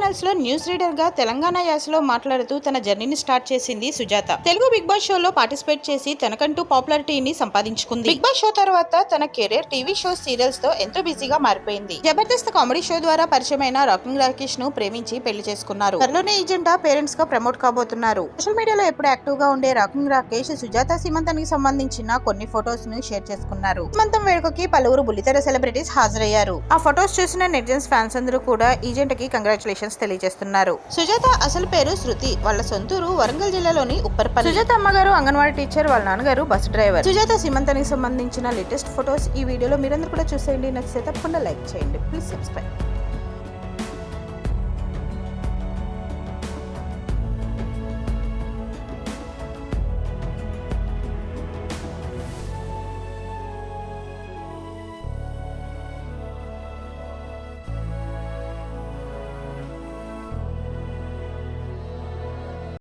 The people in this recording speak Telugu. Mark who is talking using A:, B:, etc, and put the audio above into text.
A: ఛానల్స్లో న్యూస్ రీడర్గా తెలంగాణ యాసలో మాట్లాడుతూ తన జర్నీని స్టార్ట్ చేసింది సుజాత. తెలుగు బిగ్ బాస్ షోలో పార్టిసిపేట్ చేసి తనకంటూ పాపులారిటీని సంపాదించుకుంది. బిగ్ బాస్ షో తర్వాత తన కెరీర్ టీవీ షో సీరియల్స్తో ఎంతో బిజీగా మారిపోయింది. జబర్దస్త్ కామెడీ షో ద్వారా పరిచయమైన రాకింగ్ రాకేష్ను ప్రేమించి పెళ్ళి చేసుకున్నారు. త్వరలోనే ఈ జంట పేరెంట్స్గా ప్రమోట్ కాబోతున్నారు. సోషల్ మీడియాలో ఎప్పుడు యాక్టివ్గా ఉండే రాకింగ్ రాకేష్ సుజాత సీమంతానికి సంబంధించిన కొన్ని ఫొటోస్ను షేర్ చేసుకున్నారు. సీమంతం వేడుకకి పలువురు బుల్లితెర సెలబ్రిటీస్ హాజరయ్యారు. ఆ ఫొటోస్ చూసిన నెటిజన్స్ ఫ్యాన్స్ అందరూ కూడా ఈ జంటకి కంగ్రాచులేషన్స్ తెలియజేస్తున్నారు. సుజాత అసలు పేరు శృతి. వాళ్ళ సొంతూరు వరంగల్ జిల్లాలోని ఉప్పర్పల్లి. సుజాత అమ్మగారు అంగన్వాడీ టీచర్ వాళ్ళ నాన్నగారు బస్ డ్రైవర్. సుజాత సీమంతానికి సంబంధించిన లేటెస్ట్ ఫొటోస్ ఈ వీడియోలో మీరందరూ కూడా చూసేయండి. నచ్చితే తప్పకుండా లైక్ చేయండి. Please subscribe.